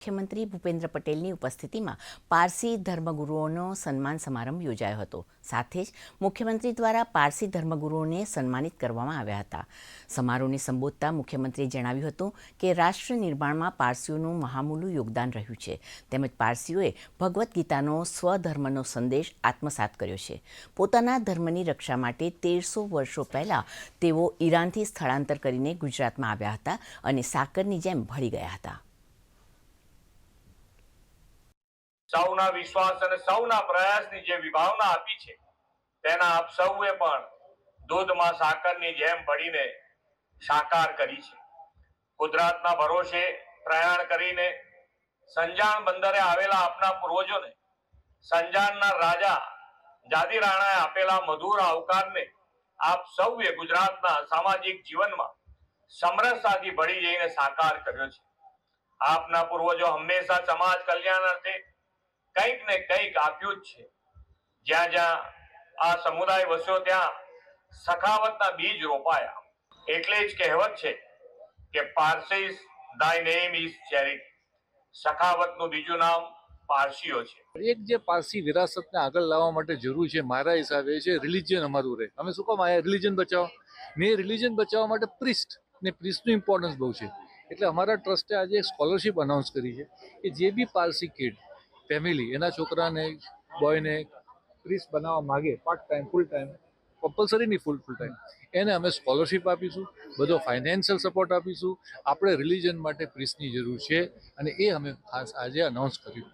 મુખ્યમંત્રી ભૂપેન્દ્ર પટેલની ઉપસ્થિતિમાં પારસી ધર્મગુરુઓનો સન્માન સમારંભ યોજાયો હતો. સાથે જ મુખ્યમંત્રી દ્વારા પારસી ધર્મગુરુઓને સન્માનિત કરવામાં આવ્યા હતા. સમારોહને સંબોધતા મુખ્યમંત્રીએ જણાવ્યું હતું કે રાષ્ટ્ર નિર્માણમાં પારસીઓનું મહામૂલું યોગદાન રહ્યું છે. તેમજ પારસીઓએ ભગવદ્ ગીતાનો સ્વધર્મનો સંદેશ આત્મસાત કર્યો છે. પોતાના ધર્મની રક્ષા માટે તેરસો વર્ષો પહેલાં તેઓ ઈરાનથી સ્થળાંતર કરીને ગુજરાતમાં આવ્યા હતા અને સાકરની જેમ ભળી ગયા હતા. સૌના વિશ્વાસ અને સૌના પ્રયાસની જે વિભાવના આપી છે, તેના આપ સૌએ પણ દૂધમાં સાકરની જેમ ભળીને સાકાર કરી છે. ગુજરાતના ભરોસે પ્રયાણ કરીને સંજાણ બંદરે આવેલા આપના પૂર્વજોને સંજાણના રાજા જાદી રાણાએ આપેલા મધુર આવકારને આપ સૌએ ગુજરાતના સામાજિક જીવનમાં સમરસતાથી ભળી જઈને સાકાર કર્યો છે. આપના પૂર્વજો હંમેશા સમાજ કલ્યાણ અર્થે કંઈક ને કંઈક આપ્યું જ છે. જ્યાં જ્યાં આ સમુદાય વસ્યો ત્યાં સખાવતના બીજ રોપાયા. એટલે જ કહેવત છે કે Parsis thy name is charity સખાવતનું બીજું નામ પારસીઓ છે. એક જે પારસી વિરાસતને આગળ લાવવા માટે જરૂર છે મારા હિસાબે છે રિલિજન અમારું રહે. અમે શું કહો રિલિજન બચાવો? ને રિલિજન બચાવવા માટે પ્રિસ્ટ ને પ્રિસ્ટનું ઇમ્પોર્ટન્સ બહુ છે. એટલે અમારા ટ્રસ્ટે આજે એક સ્કોલરશિપ અનાઉન્સ કરી છે કે જે બી પારસી કિડ ફેમિલી એના છોકરાને બોયને ક્રિસ બનાવવા માગે part time full time compulsory નહીં ફૂલ ફૂલ ટાઈમ એને અમે સ્કોલરશિપ આપીશું, બધો ફાઇનાન્શિયલ સપોર્ટ આપીશું. આપણે રિલિજન માટે ક્રિસની જરૂર છે અને એ અમે ખાસ આજે અનાઉન્સ કર્યું.